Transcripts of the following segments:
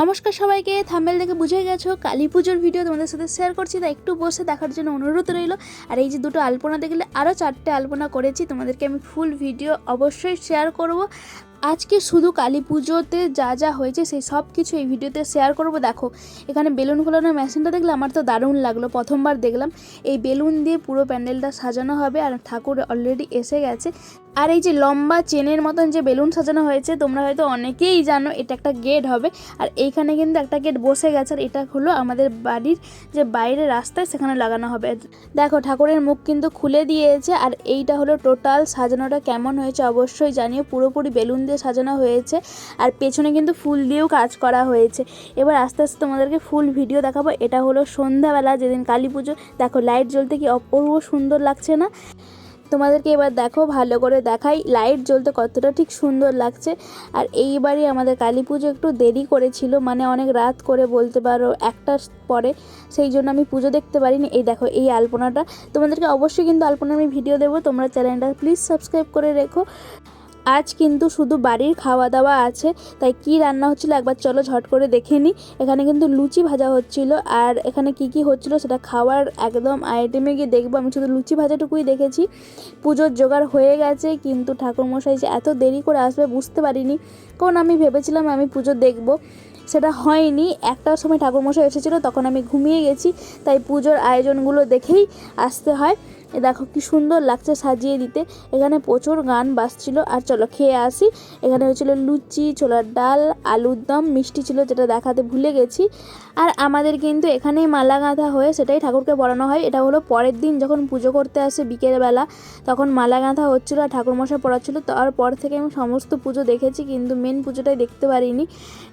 নমস্কার সবাইকে থাম্বেল দেখে বুঝে গেছো, কালী পুজোর ভিডিও তোমাদের সাথে শেয়ার করছি তা একটু বসে দেখার জন্য অনুরোধ রইল। আর এই যে দুটো আলপনা দেখলে আরও চারটে আলপনা করেছি, তোমাদেরকে আমি ফুল ভিডিও অবশ্যই শেয়ার করব। আজকে শুধু কালী পুজোতে যা যা হয়েছে, সেই সব কিছু এই ভিডিওতে শেয়ার করব। দেখো, এখানে বেলুন খোলানোর মেশিনটা দেখলে আমার তো দারুণ লাগল, প্রথমবার দেখলাম। এই বেলুন দিয়ে পুরো প্যান্ডেলটা সাজানো হবে, আর ঠাকুর অলরেডি এসে গেছে। আর এই যে লম্বা চেনের মতন যে বেলুন সাজানো হয়েছে, তোমরা হয়তো অনেকেই জানো, এটা একটা গেট হবে। আর এইখানে কিন্তু একটা গেট বসে গেছে, আর এটা হলো আমাদের বাড়ির যে বাইরে রাস্তায় সেখানে লাগানো হবে। দেখো, ঠাকুরের মুখ কিন্তু খুলে দিয়েছে, আর এইটা হলো টোটাল সাজানোটা কেমন হয়েছে অবশ্যই জানিও। পুরোপুরি বেলুন দিয়ে সাজানো হয়েছে, আর পেছনে কিন্তু ফুল দিয়েও কাজ করা হয়েছে। এবার আস্তে আস্তে তোমাদেরকে ফুল ভিডিও দেখাবো। এটা হলো সন্ধ্যাবেলা, যেদিন কালী পুজো। দেখো, লাইট জ্বলতে কি অপূর্ব সুন্দর লাগছে না? তোমাদেরকে এবার দেখো, ভালো করে দেখাই। লাইট জ্বলতে কতটা ঠিক সুন্দর লাগছে। আর এইবারই আমাদের কালী পুজো একটু দেরি করেছিল মানে অনেক রাত করে বলতে পারো একটার পরে। সেই জন্য আমি পুজো দেখতে পারিনি। এই দেখো, এই আলপনাটা। তোমাদেরকে অবশ্যই কিন্তু আলপনা আমি ভিডিও দেবো। তোমরা চ্যানেলটা প্লিজ সাবস্ক্রাইব করে রেখো। আজ কিন্তু শুধু বাড়ির খাওয়া দাওয়া আছে, তাই কি রান্না হচ্ছিল একবার চলো ঝট করে দেখে নিই এখানে কিন্তু লুচি ভাজা হচ্ছিল, আর এখানে কি কি হচ্ছিল সেটা খাওয়ার একদম আইটেমে গিয়ে দেখব। আমি শুধু লুচি ভাজাটুকুই দেখেছি। পুজোর জোগাড় হয়ে গেছে, কিন্তু ঠাকুরমশাই যে এত দেরি করে আসবে বুঝতে পারিনি। কারণ আমি ভেবেছিলাম আমি পুজো দেখব, সেটা হয়নি। একটার সময় ঠাকুরমশাই এসেছিল, তখন আমি ঘুমিয়ে গেছি, তাই পুজোর আয়োজনগুলো দেখেই আসতে হয়। এ দেখো কি সুন্দর লাগছে সাজিয়ে দিতে। এখানে প্রচুর গান বাজছিল। আর চলো খেয়ে আসি। এখানে হয়েছিল লুচি, ছোলার ডাল, আলুর দম, মিষ্টি ছিল যেটা দেখাতে ভুলে গেছি। আর আমাদের কিন্তু এখানেই মালা গাঁথা হয়ে সেটাই ঠাকুরকে পড়ানো হয়। এটা হলো পরের দিন যখন পুজো করতে আসে বিকেলবেলা, তখন মালা গাঁথা হচ্ছিল আর ঠাকুরমশাই পড়াচ্ছিলো। তারপর থেকে আমি সমস্ত পুজো দেখেছি, কিন্তু মেন পুজোটাই দেখতে পারিনি।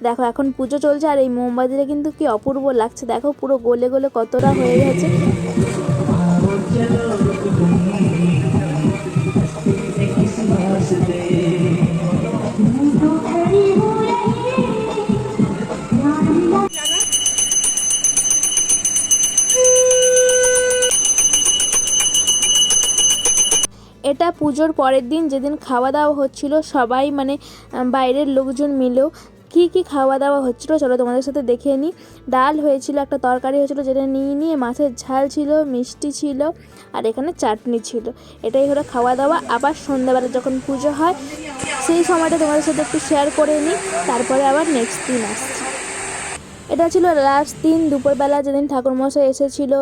দেখো এখন পুজো চলছে আর এই মোমবাতিটা কিন্তু কি অপূর্ব লাগছে। দেখো পুরো গলে গোলে কতটা হয়ে গেছে। এটা পুজোর পরের দিন যেদিন খাওয়া দাওয়া হচ্ছিল সবাই মানে বাইরের লোকজন মিলেও কী কী খাওয়া দাওয়া হচ্ছিল চলো তোমাদের সাথে দেখে নিই ডাল হয়েছিল, একটা তরকারি হয়েছিলো যেটা নিয়ে নিয়ে মাছের ঝাল ছিল, মিষ্টি ছিল, আর এখানে চাটনি ছিল। এটাই হলো খাওয়া দাওয়া আবার সন্ধ্যাবেলা যখন পুজো হয়, সেই সময়টা তোমাদের সাথে একটু শেয়ার করে নিই তারপরে আবার নেক্সট দিন আসছি। এটা ছিল লাস্ট দিন, দুপুরবেলা যেদিন ঠাকুরমশাই এসেছিল,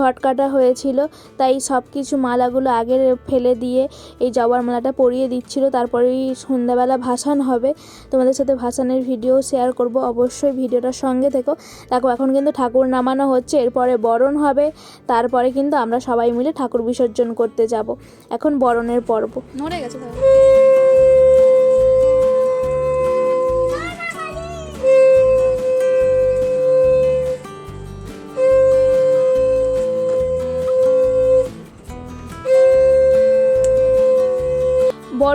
ঘট কাটা হয়েছিল, তাই সব কিছু মালাগুলো আগে ফেলে দিয়ে এই জবার মালাটা পরিয়ে দিচ্ছিল। তারপরেই সন্ধ্যাবেলা ভাসান হবে। তোমাদের সাথে ভাসানের ভিডিও শেয়ার করব। অবশ্যই ভিডিওটার সঙ্গে থেকো। দেখো, এখন কিন্তু ঠাকুর নামানো হচ্ছে, এরপরে বরণ হবে। তারপরে কিন্তু আমরা সবাই মিলে ঠাকুর বিসর্জন করতে যাব। এখন বরণের পর্ব। নড়ে গেছে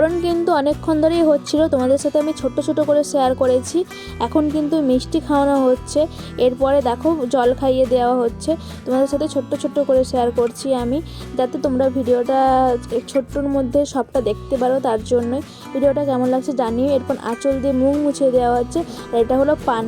বরণ কিন্তু অনেকক্ষণ ধরেই হচ্ছিল। তোমাদের সাথে আমি ছোট ছোট করে শেয়ার করেছি। এখন কিন্তু মিষ্টি খাওয়ানো হচ্ছে। এরপরে দেখো জল খাইয়ে দেওয়া হচ্ছে। তোমাদের সাথে ছোট্ট ছোট্ট করে শেয়ার করছি আমি। যাতে তোমরা ভিডিওটা ছোট্টর মধ্যে সবটা দেখতে পারো তার জন্যই। ভিডিওটা কেমন লাগছে জানিও। এরপর আঁচল দিয়ে মুখ মুছে দেওয়া হচ্ছে। আর এটা হলো পান।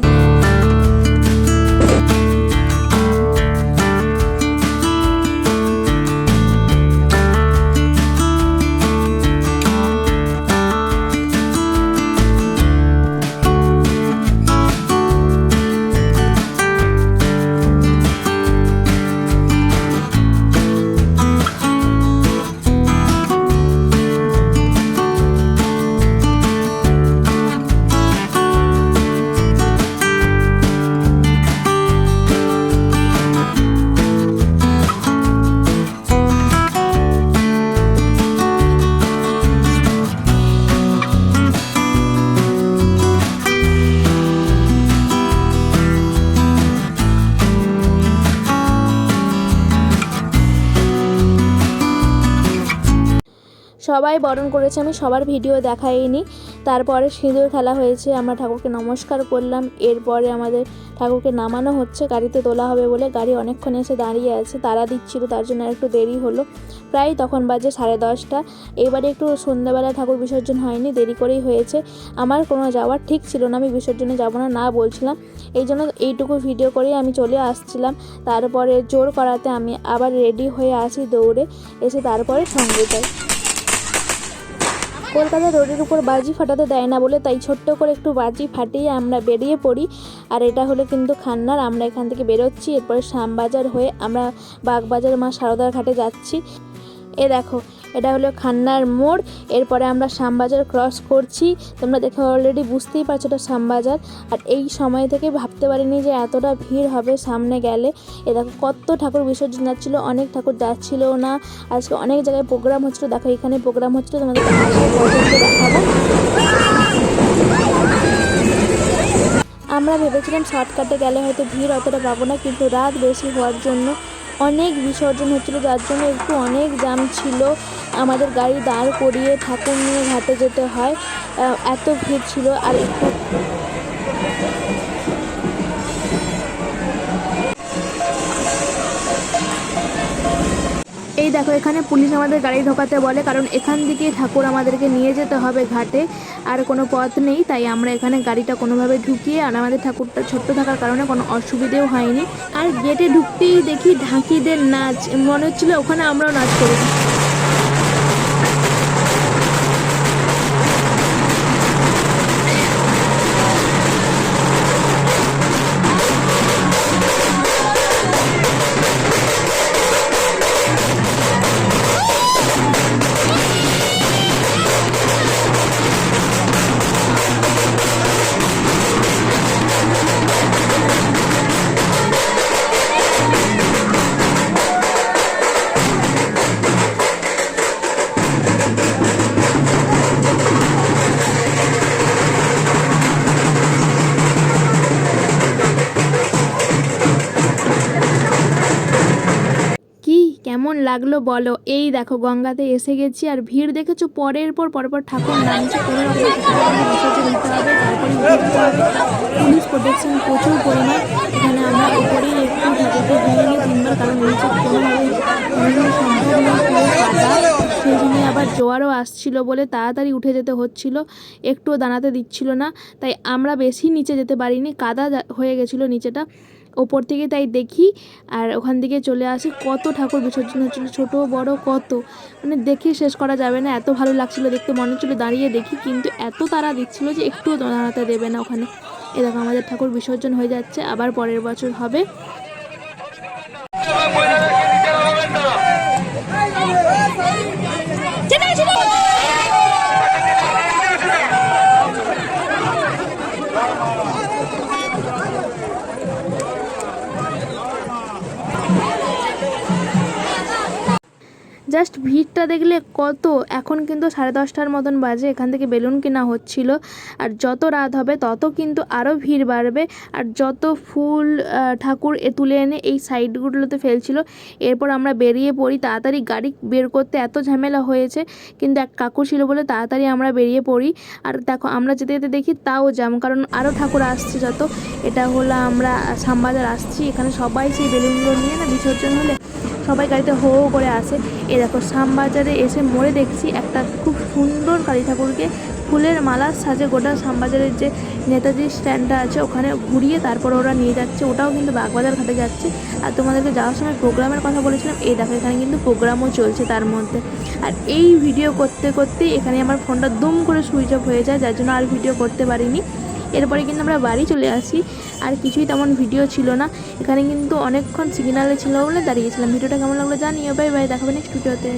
সবাই বরণ করেছে, আমি সবার ভিডিও দেখাইনি। তারপরে সিঁদুর খেলা হয়েছে, আমরা ঠাকুরকে নমস্কার করলাম। এরপরে আমাদের ঠাকুরকে নামানো হচ্ছে, গাড়িতে তোলা হবে বলে গাড়ি অনেকক্ষণ এসে দাঁড়িয়ে আছে, তারা দিচ্ছিল, তার জন্য একটু দেরি হলো। প্রায় তখন বাজে সাড়ে দশটা। এবারে একটু সন্ধ্যাবেলা ঠাকুর বিসর্জন হয়নি, দেরি করেই হয়েছে। আমার কোনো যাওয়ার ঠিক ছিল না, আমি বিসর্জনে যাব না না বলছিলাম। এই জন্য এইটুকু ভিডিও করেই আমি চলে আসছিলাম। তারপরে জোর করাতে আমি আবার রেডি হয়ে আসি দৌড়ে, এসে তারপরে সঙ্গে যাই। কলকাতা রোডের উপর বাজি ফাটাতে দেয় না বলে তাই ছোট্ট করে একটু বাজি ফাটিয়ে আমরা বেরিয়ে পড়ি। আর এটা হলো কিন্তু খান্নার। আমরা এখান থেকে বেরোচ্ছি। এরপরে শ্যামবাজার হয়ে আমরা বাগবাজার মা সারদার ঘাটে যাচ্ছি। এ দেখো এটা হলো খান্নার মোড়। এরপরে আমরা শ্যামবাজার ক্রস করছি। তোমরা দেখে অলরেডি বুঝতেই পারছ এটা শ্যামবাজার। আর এই সময় থেকে ভাবতে পারিনি যে এতটা ভিড় হবে সামনে গেলে। এ দেখো কত ঠাকুর বিসর্জন যাচ্ছিল, অনেক ঠাকুর যাচ্ছিল না। আজকে অনেক জায়গায় প্রোগ্রাম হচ্ছিল। দেখো এখানে প্রোগ্রাম হচ্ছিল, তোমাদের দেখাবো আমরা ভেবেছিলাম শর্টকাটে গেলে হয়তো ভিড় অতটা পাবো না, কিন্তু রাত বেশি হওয়ার জন্য অনেক বিসর্জন হচ্ছিল, যার জন্য একটু অনেক জাম ছিল। আমাদের গাড়ি দাঁড় করিয়ে ঠাকুর নিয়ে ঘাটে যেতে হয়। এত ভিড় ছিল আর একটু দেখো, এখানে পুলিশ আমাদের গাড়ি ঢোকাতে বলে, কারণ এখান থেকে ঠাকুর আমাদেরকে নিয়ে যেতে হবে ঘাটে। আর কোনো পথ নেই, তাই আমরা এখানে গাড়িটা কোনোভাবে ঢুকিয়ে আর আমাদের ঠাকুরটা ছোট্ট থাকার কারণে কোনো অসুবিধেও হয়নি। আর গেটে ঢুকতেই দেখি ঢাকিদের নাচ। মনে হচ্ছিল ওখানে আমরাও নাচ করি লাগল, বলো, এই দেখো, গঙ্গাতে এসে গেছি আর ভিড় দেখেছ, পরের পর পরপর ঠাকুর নামছে কোনো রকম হবে পুলিশ প্রোটেকশন প্রচুর পরিমাণ, এখানে আমরা উপরেই একটু ঠাকুরকে ভেঙে নিই, তিনবার কারণ নিচে পুরো সেই জন্য আবার জোয়ারও আসছিল বলে তাড়াতাড়ি উঠে যেতে হচ্ছিল, একটুও দাঁড়াতে দিচ্ছিল না, তাই আমরা বেশি নিচে যেতে পারিনি, কাদা হয়ে গেছিল নিচেটা। ওপর থেকে তাই দেখি আর ওখান থেকে চলে আসি। কত ঠাকুর বিসর্জন হচ্ছিল, ছোটো, বড়, কত? মানে দেখে শেষ করা যাবে না, এত ভালো লাগছিল দেখতে, মনে হচ্ছিল দাঁড়িয়ে দেখি, কিন্তু এত তারা দিচ্ছিল যে একটুও দাঁড়াতে দেবে না ওখানে। এ দেখো আমাদের ঠাকুর বিসর্জন হয়ে যাচ্ছে, আবার পরের বছর হবে। জাস্ট ভিড়টা দেখলে কত? এখন কিন্তু সাড়ে দশটার মতন বাজে, এখান থেকে বেলুন কেনা হচ্ছিল। আর যত রাত হবে, তত কিন্তু আরও ভিড় বাড়বে। আর যত ফুল ঠাকুর এ তুলে এনে এই সাইডগুলোতে ফেলছিল, এরপর আমরা বেরিয়ে পড়ি। তাড়াতাড়ি গাড়ি বের করতে এত ঝামেলা হয়েছে, কিন্তু এক কাকু ছিল বলে তাড়াতাড়ি আমরা বেরিয়ে পড়ি। আর দেখো, আমরা যেতে যেতে দেখি তাও জাম কারণ আরও ঠাকুর আসছে যত। এটা হলো আমরা শ্যামবাজার আসছি। এখানে সবাই সেই বেলুনগুলো নিয়ে না বিসর্জন হলে সবাই গাড়িতে হো হো করে আসে। এ দেখো, শ্যামবাজারে এসে মোড়ে দেখছি একটা খুব সুন্দর কালী ঠাকুরকে। ফুলের মালার সাজে গোটা শ্যামবাজারের যে নেতাজি স্ট্যান্ডটা আছে, ওখানে ঘুরিয়ে তারপর ওরা নিয়ে যাচ্ছে। ওটাও কিন্তু বাগবাজার ঘাটে যাচ্ছে। আর তোমাদেরকে যাওয়ার সময় প্রোগ্রামের কথা বলেছিলাম, এই দেখো, এখানে কিন্তু প্রোগ্রামও চলছে তার মধ্যে। আর এই ভিডিও করতে করতে এখানে আমার ফোনটা দুম করে সুইচ অফ হয়ে যায়, যার জন্য আর ভিডিও করতে পারিনি। এরপরে কিন্তু আমরা বাড়ি চলে আসি। আর কিছুই তেমন ভিডিও ছিল না। এখানে কিন্তু অনেকক্ষণ সিগনালে ছিল বলে দাঁড়িয়েছিলাম ভিডিওটা কেমন লাগল জানিও। বাই বাই দেখাবে নেক্সট ভিডিওতে